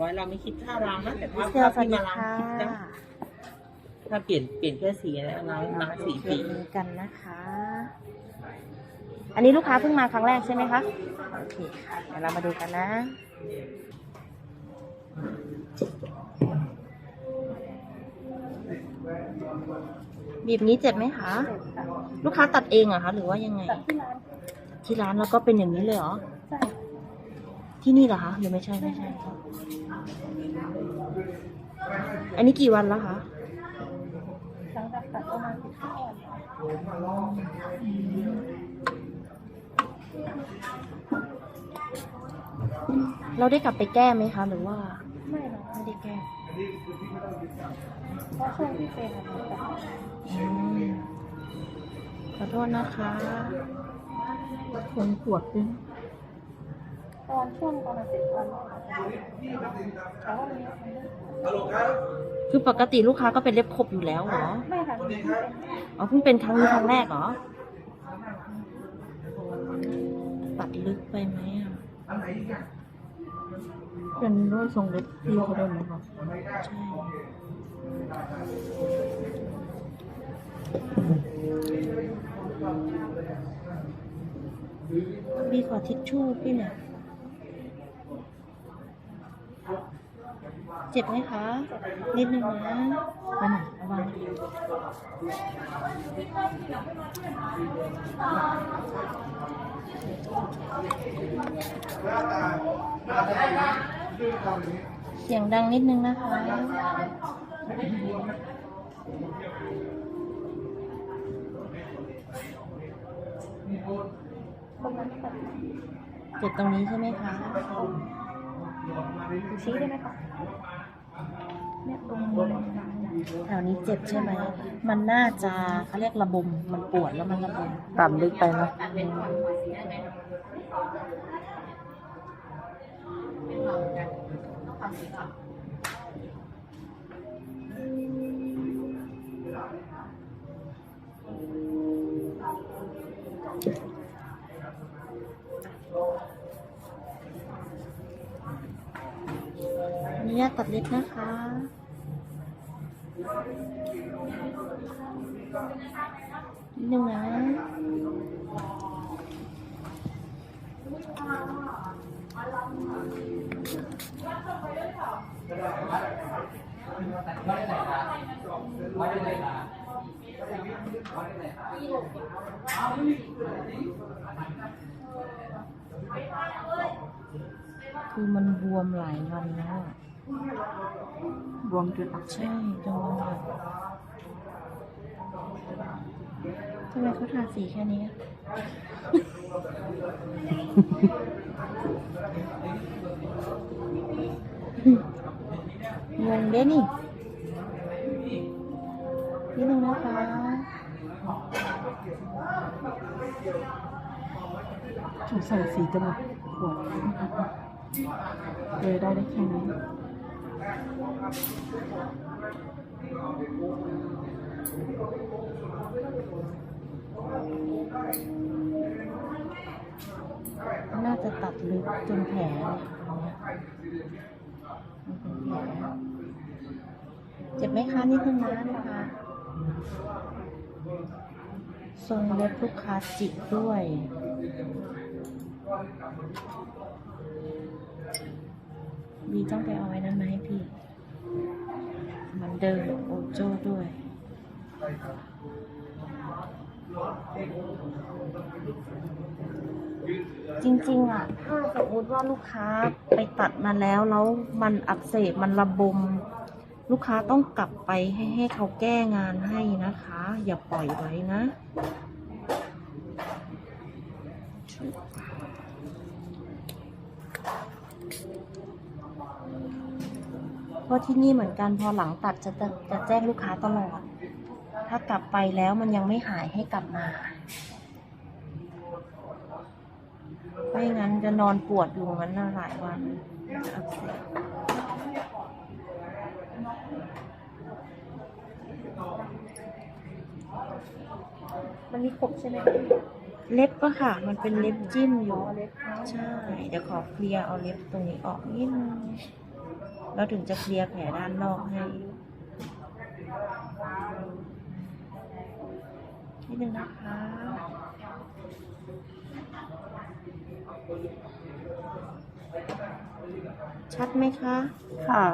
ไว้เราไม่คิดค่าล้างนะแต่มิถ้าสเตอถ้าร์สวัสพี่ดีมาล้างค่ะคิดนะถ้าเปลี่ยนเปลี่ยนแค่สีแล้วล้างล้างสีฟรีเจอกันนะคะ อันนี้ลูกค้าเพิ่งมาครั้งแรกใช่ไหมคะโอเคค่ะเดี๋ยวเรามาดูกันนะบีบนี้เจ็บไหมคะ ลูกค้าตัดเองเหรอะคะ หรือว่ายังไง ที่ร้านแล้วก็เป็นอย่างนี้เลยเหรอใช่ ที่นี่เหรอคะหรือไม่ใช่ไม่ใช่ อันนี้กี่วันแล้วคะหลังจากตัดประมาณสิบห้าวันเราได้กลับไปแก้ไหมคะ หรือว่า ไม่หรอกไม่ได้แก้เพราะช่วงที่เป็นอะมันตัดอืมขอโทษนะคะ คนปวดด้วย ตอนช่วงประมาณสิบวันแต่ว่ามันยังไม่ได้คือปกติลูกค้าก็เป็นเล็บขบอยู่แล้วเหรอไม่ค่ะมันเป็นอ๋อเพิ่งเป็นครั้งนี้ครั้งแรกเหรอ ตัดลึกไปไหมอะเป็นด้วยทรงเล็บพี่เขาด้วยไหมคะใช่พี่ขอทิชชู่พี่หน่อย เจ็บไหมคะ นิดนึงนะไปไหนระวังเสียงดังนิดนึงนะคะ เจ็บตรงนี้ใช่ไหมคะชี้ได้ไหมคะ เนี่ยตรงนี้แถวนี้เจ็บใช่ไหม มันน่าจะเขาเรียกระบม มันปวดแล้วมันระบมตัดลึกไปนะอนุญาต ตัดเล็บนะคะ นิดนึงนะคือมันบวมหลายวันแล้วอะ รวมจนอักเสใช่บจังหวะทำไมเขาทาสีแค่นี้อะงงเด้นี่นี่นึงนะคะสงสัยสีจะหมดขวด เลยได้ได้แค่นี้น่าจะตัดลึกจนแผลเจ็บไหมคะนิดนึงนะลูกค้าทรงเล็บลูกค้าจิกด้วย ดีต้องไปเอาไว้นั้นมาให้พี่มันเดินโอโจ้ด้วยจริงๆอะ ถ้าสมมติว่าลูกค้าไปตัดมาแล้วแล้วมันอักเสบมันระบม ลูกค้าต้องกลับไปให้ให้เขาแก้งานให้นะคะ อย่าปล่อยไว้นะ ราะที่นี่เหมือนกันพอหลังตัดจะจะจะแจ้งลูกค้าตลอด ถ้ากลับไปแล้วมันยังไม่หายให้กลับมาไม่งั้นจะนอนปวดอยู่งั้นน่ะหลายวันจะอักเสบมันมีขบใช่ไหมเล็บก็ค่ะ มันเป็นเล็บจิ้มอยู่ ใช่ เดี๋ยวขอเคลียร์เอาเล็บตรงนี้ออกนิดนึง เราถึงจะเคลียร์แผลด้านนอกให้นิดนึงนะคะชัดไหมคะ ค่ะ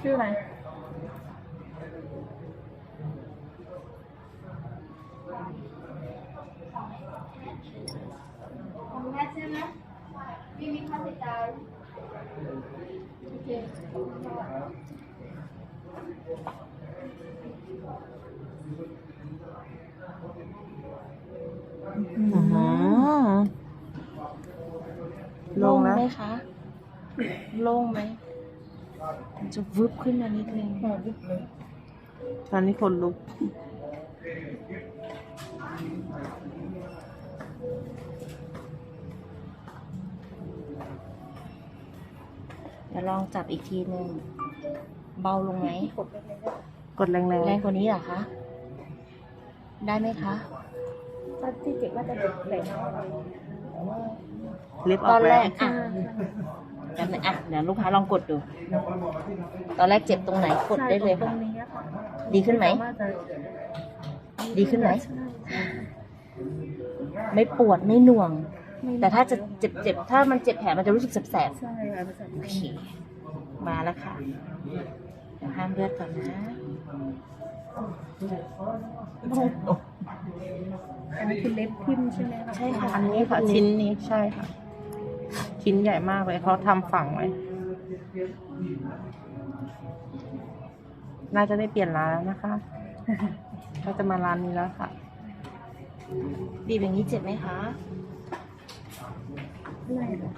ชื่ออะไร ของแม่ใช่ไหมไม่มีค่าใช้จ่ายโอเคอืมลงแล้วไหมคะโล่งไหมมันจะวึบขึ้นมานิดนึงตอนนี้คนลุก เดี๋ยวลองจับอีกทีนึงเบาลงไหมกดแรงแรงกว่านี้เหรอคะ ได้ไหมคะๆลิฟต์อตออกนแรแรงกอะแป๊บนึงอะเดี๋ยวลูกค้าลองกดดู ตอนแรกเจ็บตรงไหนกดได้เลยค่ะดีขึ้นไหม ดีขึ้นไหม ไม่ปวดไม่หน่วง แต่ถ้าจะเจ็บเจ็บถ้ามันเจ็บแผลมันจะรู้สึกแสบๆใช่ค่ะภาษาโอเคมาแล้วค่ะเดี๋ยวห้ามเลือดก่อนนะอันนี้คือเล็บทิ่มใช่ไหมคะใช่ค่ะอันนี้ค่ะชิ้นนี้ใช่ค่ะ ชิ้นใหญ่มากเลยเขาทำฝังไว้น่าจะได้เปลี่ยนร้านแล้วนะคะเขาจะมาร้านนี้แล้วค่ะ บีบอย่างนี้เจ็บไหมคะ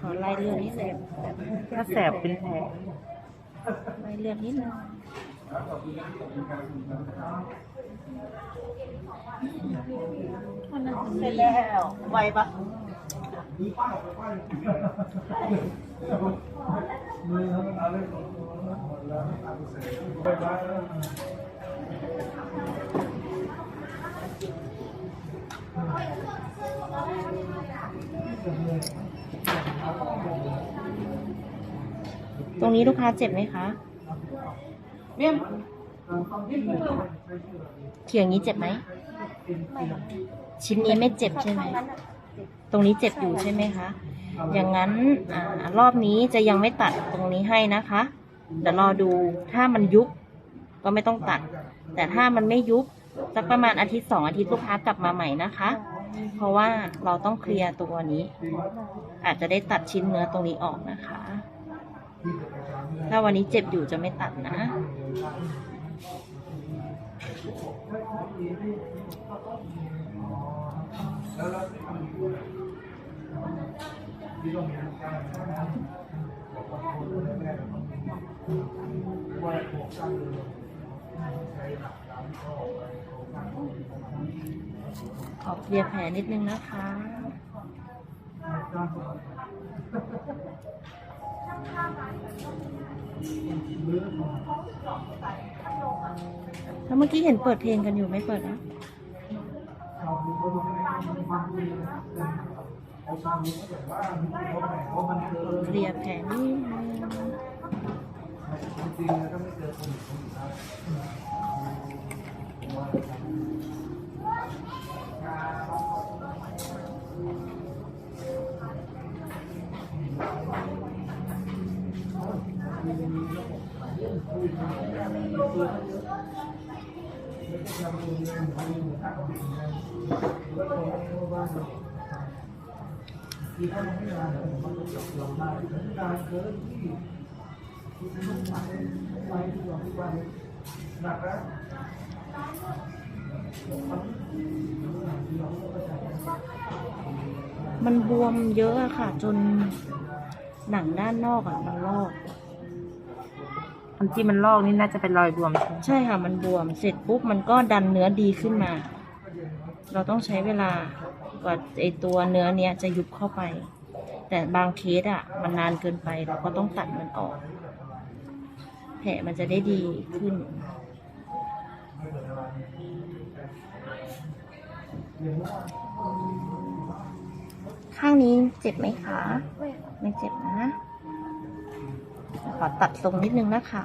ขอไล่เลือดนิดนึงถ้าแสบเป็นแผลไล่เลือดนิดนึงเสร็จแล้วไวปะ ตรงนี้ลูกค้าเจ็บไหมคะเบี้ยมเขียงนี้เจ็บไหม ชิ้นนี้ไม่เจ็บใช่ไหม ตรงนี้เจ็บอยู่ใช่ไหมคะ อย่างนั้นอ่ารอบนี้จะยังไม่ตัดตรงนี้ให้นะคะ เดี๋ยวรอดู ถ้ามันยุบก็ไม่ต้องตัด แต่ถ้ามันไม่ยุบสักประมาณอาทิตย์สองอาทิตย์ลูกค้ากลับมาใหม่นะคะ เพราะว่าเราต้องเคลียร์ตัวนี้ อาจจะได้ตัดชิ้นเนื้อตรงนี้ออกนะคะ ถ้าวันนี้เจ็บอยู่จะไม่ตัดนะ ขอเคลียร์แผลนิดนึงนะคะแล้วเมื่อกี้เห็นเปิดเพลงกันอยู่ไม่เปิดนะเคลียร์แผลนิดนึง thì không là mình có được lòng มันบวมเยอะอะค่ะ จนหนังด้านนอกอะมันลอกอันที่มันลอกนี่น่าจะเป็นรอยบวมใช่ไหมใช่ค่ะ มันบวมเสร็จปุ๊บมันก็ดันเนื้อดีขึ้นมา เราต้องใช้เวลากว่าไอตัวเนื้อเนี้ยจะยุบเข้าไป แต่บางเคสอะมันนานเกินไปเราก็ต้องตัดมันออก ผลมันจะได้ดีขึ้น ข้างนี้เจ็บไหมคะ ไม่ค่ะไม่เจ็บนะ ขอตัดทรงนิดนึงนะคะ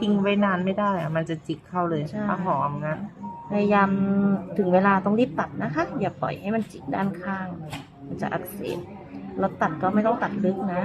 ทิ้งไว้นานไม่ได้อะมันจะจิกเข้าเลยใช่ถ้าหอมนะพยายามถึงเวลาต้องรีบตัดนะคะ อย่าปล่อยให้มันจิกด้านข้าง มันจะอักเสบแล้วตัดก็ไม่ต้องตัดลึกนะ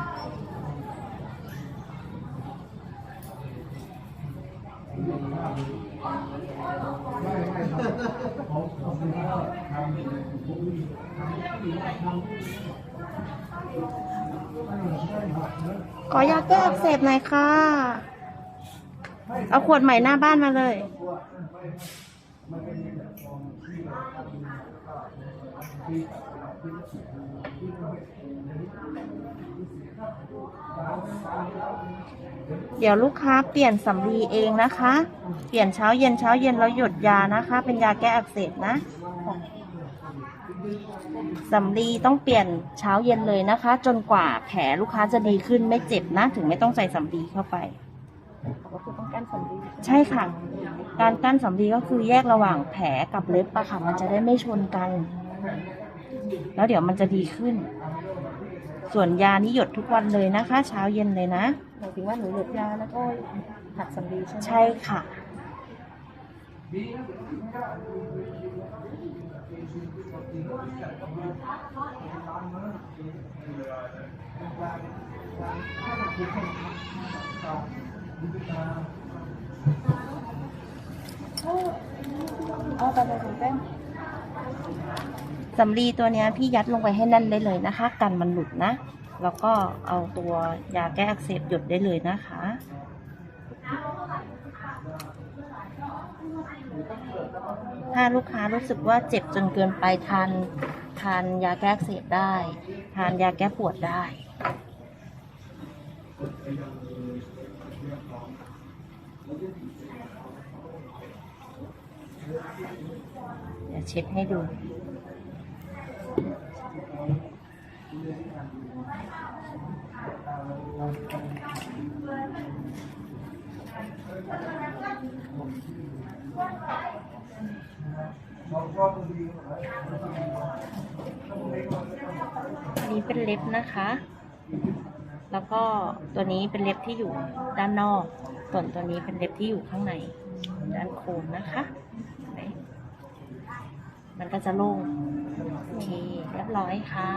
ขอยาแก้อักเสบหน่อยค่ะ เอาขวดใหม่หน้าบ้านมาเลย เดี๋ยวลูกค้าเปลี่ยนสำลีเองนะคะ เปลี่ยนเช้าเย็นเช้าเย็นแล้วหยุดยานะคะ เป็นยาแก้อักเสบนะ สำลีต้องเปลี่ยนเช้าเย็นเลยนะคะ จนกว่าแผลลูกค้าจะดีขึ้นไม่เจ็บนะ ถึงไม่ต้องใส่สำลีเข้าไปก็คือต้องกั้นสำลีใช่ค่ะ การกั้นสำลีก็คือแยกระหว่างแผลกับเล็บอะค่ะมันจะได้ไม่ชนกัน แล้วเดี๋ยวมันจะดีขึ้น ส่วนยานี่หยดทุกวันเลยนะคะ เช้าเย็นเลยนะหมายถึงว่าหนูหยดยาแล้วก็หักสำลีใช่ไหมใช่ค่ะ เอาไปเลยถึงแป้งสำลีตัวนี้พี่ยัดลงไปให้แน่นได้เลยนะคะ กันมันหลุดนะ แล้วก็เอาตัวยาแก้อักเสบหยดได้เลยนะคะ ถ้าลูกค้ารู้สึกว่าเจ็บจนเกินไปทานทานยาแก้เสบได้ ทานยาแก้ปวดได้ เดี๋ยวเช็ดให้ดู อันนี้เป็นเล็บนะคะ แล้วก็ตัวนี้เป็นเล็บที่อยู่ด้านนอก ส่วนตัวนี้เป็นเล็บที่อยู่ข้างในด้านโคนนะคะเห็นไหมมันก็จะโล่งโอเคเรียบร้อยค่ะ